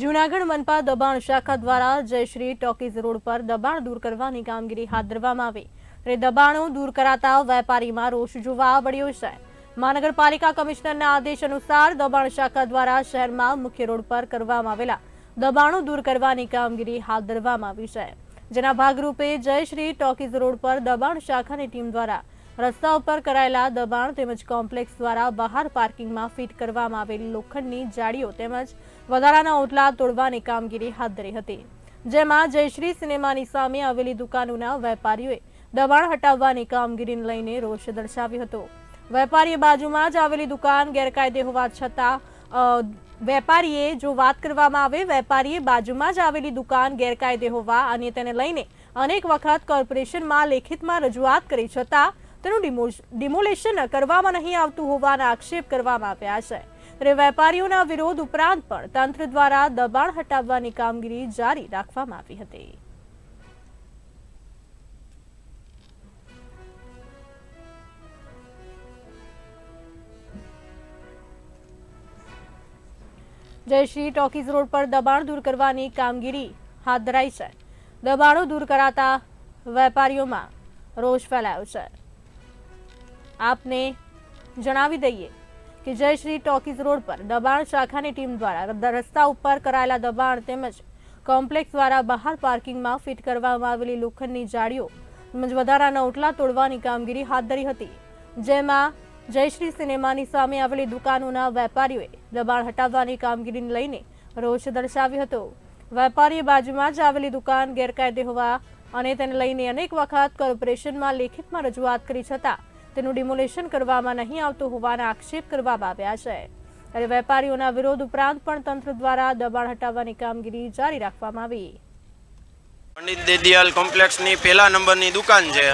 જૂનાગઢ મનપા દબાણ શાખા દ્વારા જયશ્રી ટોકીઝ રોડ પર દબાણ દૂર કરવાની કામગીરી હાથ ધરવામાં આવી. ત્યારે દબાણો દૂર કરાતા વેપારીમાં રોષ જોવા મળ્યો છે. મહાનગરપાલિકા કમિશનરના આદેશ અનુસાર દબાણ શાખા દ્વારા શહેરમાં મુખ્ય રોડ પર કરવામાં આવેલા દબાણો દૂર કરવાની કામગીરી હાથ ધરવામાં આવી છે. જેના ભાગરૂપે જયશ્રી ટોકીઝ રોડ પર દબાણ શાખાની ટીમ દ્વારા રસ્તા ઉપર કરાયેલા દબાણ તેમજ કોમ્પ્લેક્સ દ્વારા બહાર પાર્કિંગમાં ફિટ કરવામાં આવેલી લોખંડની જાળીઓ તેમજ વધારાના ઓટલા તોડવાની કામગીરી હાથ ધરી હતી. જેમાં જયશ્રી સિનેમાની સામે આવેલી દુકાનોના વેપારીઓએ દબાણ હટાવવાની કામગીરીને લઈને રોષ દર્શાવ્યો હતો. વેપારીએ બાજુમાં જ આવેલી દુકાન ગેરકાયદે હોવા છતાં વેપારીએ જો વાત કરવામાં આવે, વેપારીએ બાજુમાં જ આવેલી દુકાન ગેરકાયદે હોવા અને તેને લઈને અનેક વખત કોર્પોરેશનમાં લેખિતમાં રજૂઆત કરી છતાં તેનું ડિમોલેશન કરવામાં નહીં આવતું હોવાના આક્ષેપ કરવામાં આવ્યા છે. ત્યારે વેપારીઓના વિરોધ ઉપરાંત પણ તંત્ર દ્વારા દબાણ હટાવવાની કામગીરી જારી રાખવામાં આવી હતી. જયશ્રી ટોકીઝ રોડ પર દબાણ દૂર કરવાની કામગીરી હાથ ધરાઈ છે. દબાણો દૂર કરાતા વેપારીઓમાં રોષ ફેલાયો છે. આપને જણાવી દઈએ કે જયશ્રી ટોકીઝ રોડ પર દબાણ શાખાની ટીમ દ્વારા રસ્તા ઉપર કરાયેલા દબાણ તેમજ કોમ્પ્લેક્સ દ્વારા બહાર પાર્કિંગમાં ફિટ કરવામાં આવેલી લોખંડની જાળીઓ તેમજ વધારાના ઓટલા તોડવાની કામગીરી હાથ ધરી હતી. જેમાં જયશ્રી સિનેમાની સામે આવેલી દુકાનોના વેપારીઓએ દબાણ હટાવવાની કામગીરીને લઈને રોષ દર્શાવ્યો હતો. વેપારીએ બાજુમાં જ આવેલી દુકાન ગેરકાયદે હોવા અને તેને લઈને અનેક વખત કોર્પોરેશનમાં લેખિતમાં રજૂઆત કરી છતાં તેનું ડિમોલેશન કરવામાં નહીં આવતું હોવાના આક્ષેપ કરવામાં આવ્યા છે. ત્યારે વેપારીઓના વિરોધ ઉપરાંત પણ તંત્ર દ્વારા દબાણ હટાવવાની કામગીરી જારી રાખવામાં આવી. પંડિત દેદિયાલ કોમ્પ્લેક્સની પહેલા નંબરની દુકાન છે.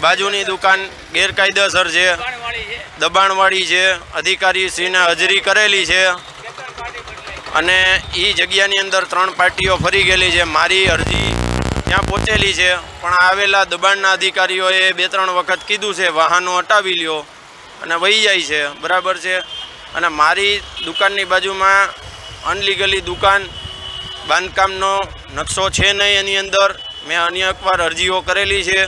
બાજુની દુકાન ગેરકાયદેસર છે. દબાણવાળી છે. અધિકારીશ્રીને હાજરી કરેલી છે. અને એ જગ્યાની અંદર ત્રણ પાર્ટીઓ ફરી ગયેલી છે. મારી અરજી ત્યાં પહોંચેલી છે, પણ આવેલા દબાણના અધિકારીઓએ બે ત્રણ વખત કીધું છે, વાહનો હટાવી લ્યો અને વહી જાય છે, બરાબર છે? અને મારી દુકાનની બાજુમાં અનલીગલી દુકાન, બાંધકામનો નકશો છે નહીં એની અંદર. મેં અન્ય એકવાર અરજીઓ કરેલી છે.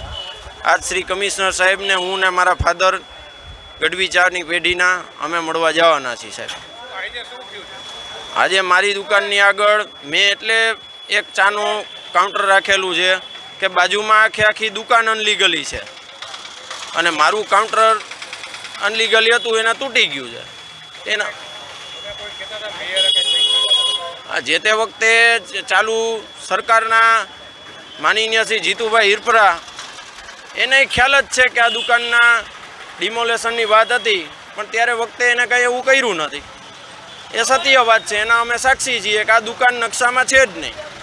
આજ શ્રી કમિશનર સાહેબને હું ને મારા ફાધર ગઢવી ચારની પેઢીના અમે મળવા જવાના છીએ સાહેબ. આજે મારી દુકાનની આગળ મેં એટલે એક ચાનું કાઉન્ટર રાખેલું છે કે બાજુમાં આખી આખી દુકાન અનલીગલી છે. અને મારું કાઉન્ટર અનલીગલી હતું, એને તૂટી ગયું છે. એના જે તે વખતે ચાલુ સરકારના માનનીય શ્રી જીતુભાઈ હિરપરા, એને ખ્યાલ જ છે કે આ દુકાનના ડિમોલેશનની વાત હતી, પણ ત્યારે વખતે એને કંઈ એવું કર્યું નથી. એ સત્ય વાત છે, એના અમે સાક્ષી છીએ કે આ દુકાન નકશામાં છે જ નહીં.